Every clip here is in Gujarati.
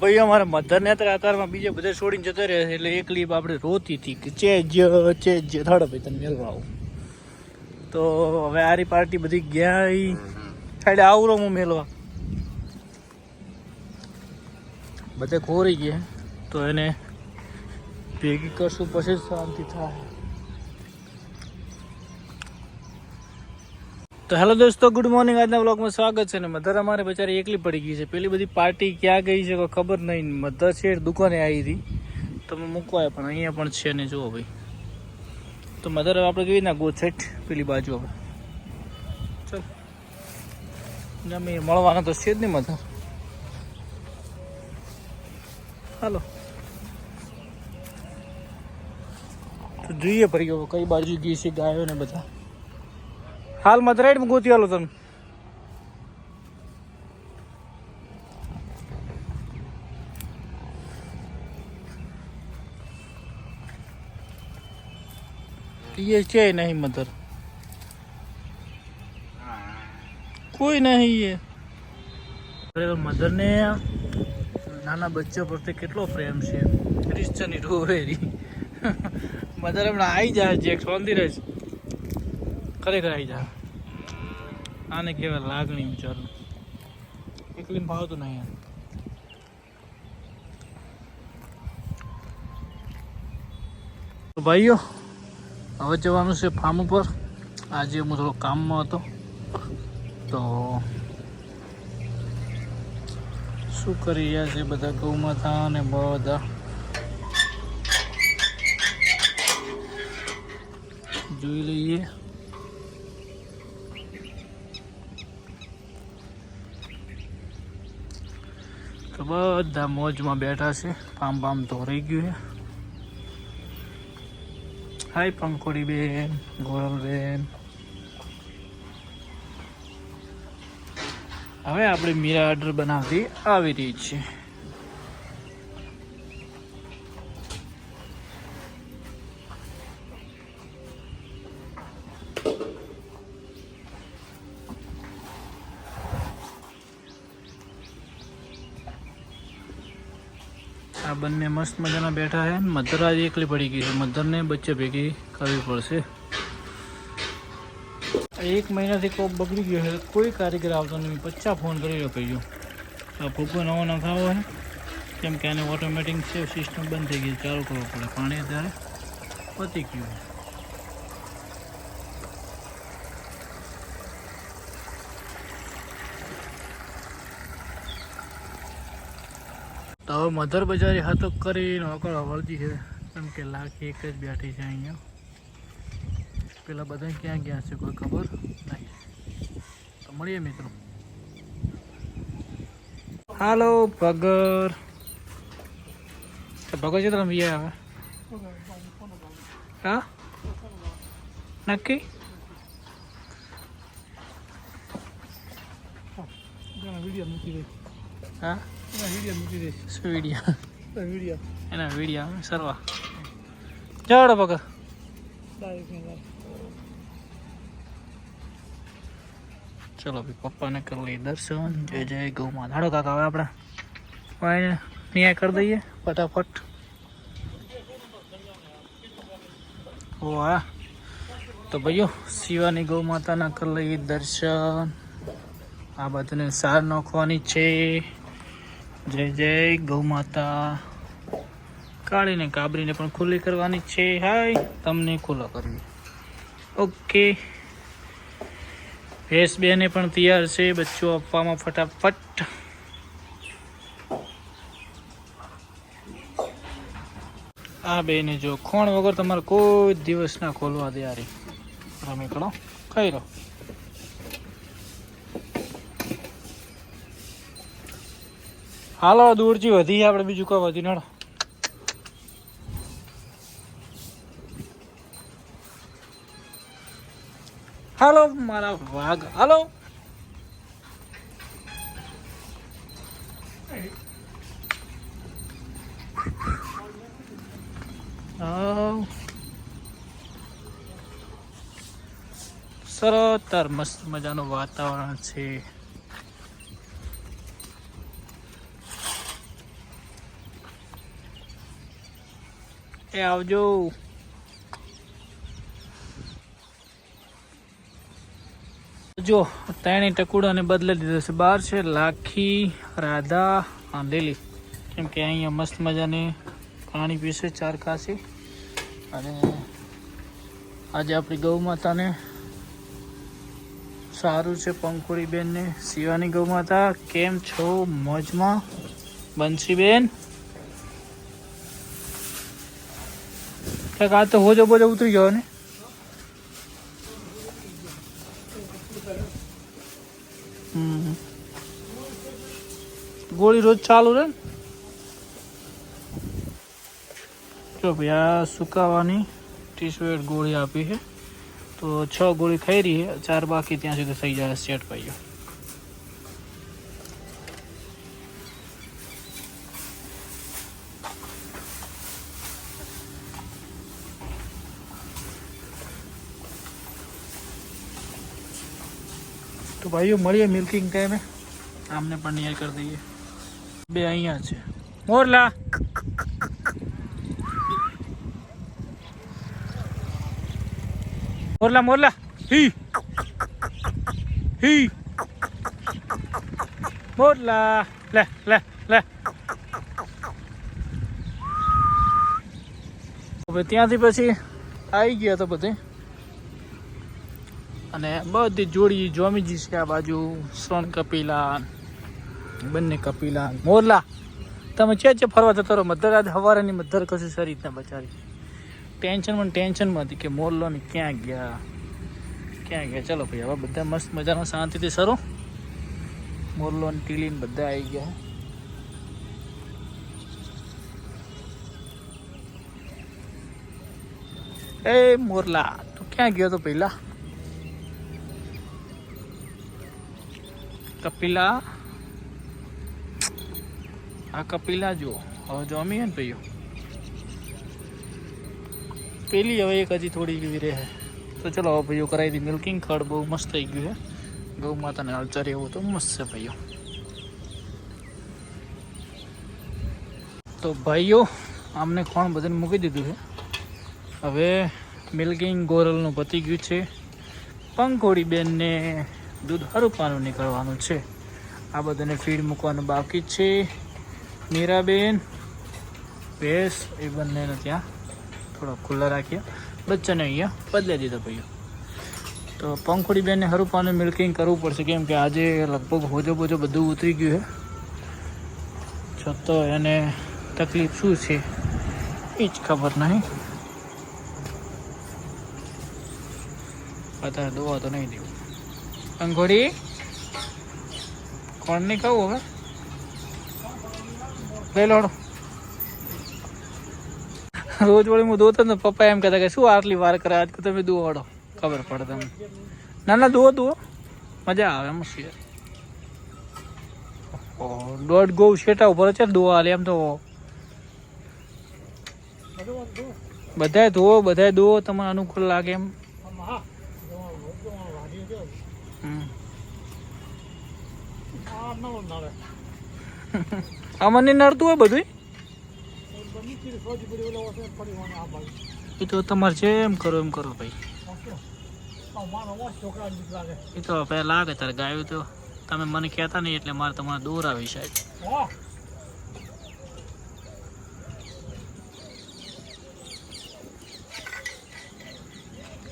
ભાઈ અમારે મધર ને અત્યારમાં બીજે બધા છોડીને જતા રહે છે, એટલે એકલી આપણે રોતી હતી કે ચેજ ચેજ થાડો ભાઈ તને મેળવા આવું. તો હવે આરી પાર્ટી બધી ગયા એટલે આવરો હું મેળવા બધે ખોરી ગયા. તો એને ભેગી કરશું, પછી શાંતિ થાય. તો હેલો દોસ્તો ગુડ મોર્નિંગ આજના બ્લોગમાં સ્વાગત છે ને મધર અમારે બચારી એકલી પડી ગઈ છે. પેલી બધી પાર્ટી ક્યાં ગઈ છે કોઈ ખબર નહીં. મધર છે દુકાને આવી હતી. તમે મૂકવાય પણ અહીંયા પણ છે ને જુઓ ભાઈ. તો મધર આપણે કેવી ના ગોછેટ પેલી બાજુ હવે. ચલ. જમી મળવાના તો છે જ નહીં મધર. હાલો. તો જોઈએ હવે કઈ બાજુ ગઈ છે ગાયો ને બધા. હાલ મધરાઈડ ગોતી હાલો તમે ये છે નહીં મધર. કોઈ નહીં ये મધર મધરને નાના બચ્ચા પ્રત્યે કેટલો પ્રેમ છે. ક્રિશ્ચની રોવેરી. મધર હમણાં આવી જાય છે શાંતિ રહે છે. ખરેખર આવી જાય આને કહેવાય લાગણી વિચારનું એકલી ભાવતું નહીં ભાઈઓ, હવે જવાનું છે ફાર્મ ઉપર. આજે હું થોડો કામમાં હતો. તો શું કરી રહ્યા છે બધા ગૌમાતા અને બધા? જોઈ લઈએ. તો બધા મોજમાં બેઠા છે. પામ પામ ધોરાઈ ગયું છે. હાય પંખોડી બેન ગોરલ બેન હવે આપણે મીરા ઓર્ડર બનાવતી આવી રહી છે. બંને મસ્ત મજાના બેઠા છે ને મધર આજે એકલી પડી ગઈ છે. મધરને બચ્ચે ભેગી કરવી પડશે. એક મહિનાથી કોપ બગડી ગયો છે. કોઈ કારીગર આવતો નથી. પચ્ચા ફોન કરી રહ્યો કહ્યું આ ફૂગો નવો થવો છે. કેમ કે આને ઓટોમેટિક છે સિસ્ટમ બંધ થઈ ગઈ ચાલુ કરવો પડે. પાણી અત્યારે પતી ગયું તો હવે મધર બજારી હતો કરી નોકર વળતી છે. કેમ કે લાખ એક જ બેઠી છે અહીંયા. પેલા બધા ક્યાં ગયા છે કોઈ ખબર નહીં. તો મળીએ મિત્રો. હાલો ભગર. ભગર છે તમે આવે? હા? નક્કી? વીડિયો મૂકી હા? શું વીડિયો વીડિયો એના વીડિયો સરવા જાડો પગ ચલો ભાઈ પપ્પાને કરી લઈએ દર્શન જય જય ગૌ માં ધાડો કાકા હવે આપણે વાઈને ન્યાય કરી દઈએ ફટાફટ ઓ તો ભાઈઓ શિવાની ગૌ માતાના કરી લઈએ દર્શન આ બધાને સાર નાખવાની છે જય જય ગૌ માતા. કાળીને કાબરીને પણ ખુલ્લી કરવાની છે. હાય, તમને ખુલ્લો કરવી ઓકે. ભેંસ બેને પણ તૈયાર છે. બચ્ચો આપવામાં ફટાફટ. આ બેને જો ખોણ વગર તમારે કોઈ દિવસ ના ખોલવા દે યારી રમે કરો ખાઈ રહો હાલો દૂરજી વધી આપણે બીજું કોઈ વધી નડો. હાલો, મારા વાઘ, હાલો. સરસ મસ્ત મજાનું વાતાવરણ છે. એ આવજો. જો, ત્રણેય ટકુડાને બદલી દીધો છે. બહાર છે, લાખી, રાધા આંધેલી કેમ કે અહીંયા મસ્ત મજાની પાણી પીશે ચાર ખાસી. અને આજે આપણી ગૌ માતાને સારું છે, પંખુડી બેનને. શિવાની ગૌ માતા, કેમ છો? મોજમાં? બંસીબેન કાંઈક આ તો હોજો બોજો ઉતરી ગયો ને હમ. ગોળી રોજ ચાલુ રહે ને? જો ભાઈ આ સુકાવાની ટીસ્વેટ ગોળી આપી છે તો છ ગોળી ખાઈ રહી છે ચાર બાકી ત્યાં સુધી થઈ જાય સેટ ભાઈઓ તો ભાઈઓ, મળીએ મિલ્કિંગ ટાઈમે આમને પણ નિયર કરી દઈએ. બે અહીંયા છે. મોરલા! મોરલા મોરલા! હી! હી! મોરલા! લે લે લે! હવે ત્યાંથી પછી આવી ગયા તો બધે. અને બધી જોડી જોમીજી છે આ બાજુ. સોન કપિલા, બંને કપિલા, મોરલા. તમે છે છે ફરવા જતો રહો, મધર આજ હવારાની મધર કશું સારી રીતના બચારી ટેન્શન ટેન્શનમાં હતી કે મોરલો ને ક્યાં ગયા? ક્યાં ગયા? ચલો ભાઈ, હવે બધા મસ્ત મજાનો શાંતિથી સરો મોરલો ને ટીલી ને બધા આવી ગયા. એ મોરલા, તું ક્યાં ગયો તો પહેલા? કપિલા. આ કપિલા જો હવે જમી ને ભાઈઓ પેલી હવે એક હજી થોડી એવી રહે. તો ચલો હવે ભાઈઓ કરાવી દી મિલ્કિંગ ખડ. બહુ મસ્ત થઈ ગયું છે ગૌ માતાને હલચર એવું તો મસ્ત છે ભાઈઓ. તો ભાઈઓ, આમને ખોણ બધાને મૂકી દીધું છે. હવે મિલ્કિંગ ગોરલનું પતી ગયું છે. પંખોડી બેનને દૂધ હરુપાનું નીકળવાનું છે. આ બધાને ફીડ મૂકવાનું બાકી છે. મીરાબેન, ભેંસ, એ બંનેને ત્યાં થોડો ખુલ્લા રાખ્યા બચ્ચાને અહીંયા બદલાઈ દીધો ભાઈઓ. તો પંખોડી બેનને હરુપાનું મિલ્કિંગ કરવું પડશે, કેમ કે આજે લગભગ હોજો બોજો બધું ઉતરી ગયું છે. છતાં એને તકલીફ શું છે, એ જ ખબર નહીં. અત્યારે દોવા તો નહીં દેવું. અંગોડી કોણ નહીં કહું હવે લઈ લોડો રોજ વળી હું દોતો ને પપ્પા એમ કહેતા કે શું આટલી વાર કરે આજ તમે દુવાડો ખબર પડે તમને ના ના દુવો દુવો મજા આવે એમ છે દોઢ ગૌ શેટા ઉપર છે દુવા હાલે એમ તો બધાય ધોવો બધાય દુવો તમને અનુકૂળ લાગે એમ આમાં નહીં નડતું હોય બધું એ તો તમારે જેમ કરો એમ કરો ભાઈ. એ તો પહેલાં લાગે તારે ગાયું તો. તમે મને કહેતા નહીં એટલે મારે તમારે દૂર આવી સાહેબ.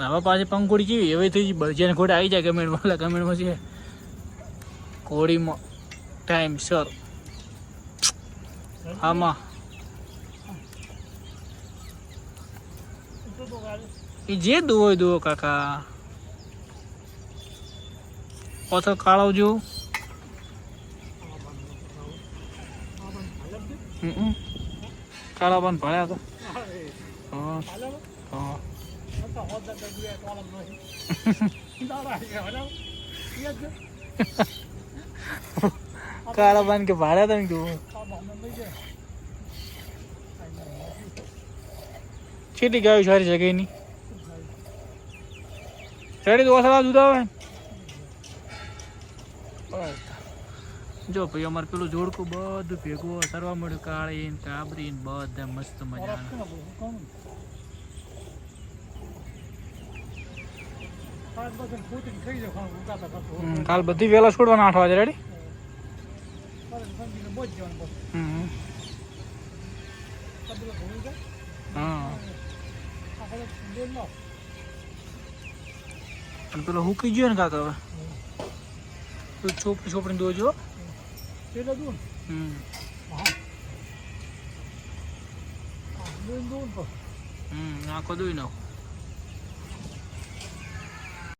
અને હવે પાછી પંખુડી કેવી? એવી થઈ ગઈ જેને ઘોડે આવી જાય કમેન્ટમાં ઓલા કમેન્ટમાં છે. ઘોડીમાં ટાઈમ સર. આમાં. તો તો ગાડી એ જે દુવો હોય દુવો કાકા. ઓથો કાળવજો હમ કાળા પણ ભળ્યા તો. હા હા. काला बन के भाड़ा था तू चिटी गई सारी जगह नहीं। सारी तो दो साल जुदा हुआ जो भाई अमर पेलो जोड़ को बध भेगो सर्वा मड़ काड़ी काबरी बध मस्त मज़ा કાલ બધી વહેલા છોડવાના આઠ વાગે રેડી પણ પેલો હુકી ગયો ને કાકા હવે ચોપડી ચોપડી દોજો હમ આખો દોઈ નાખો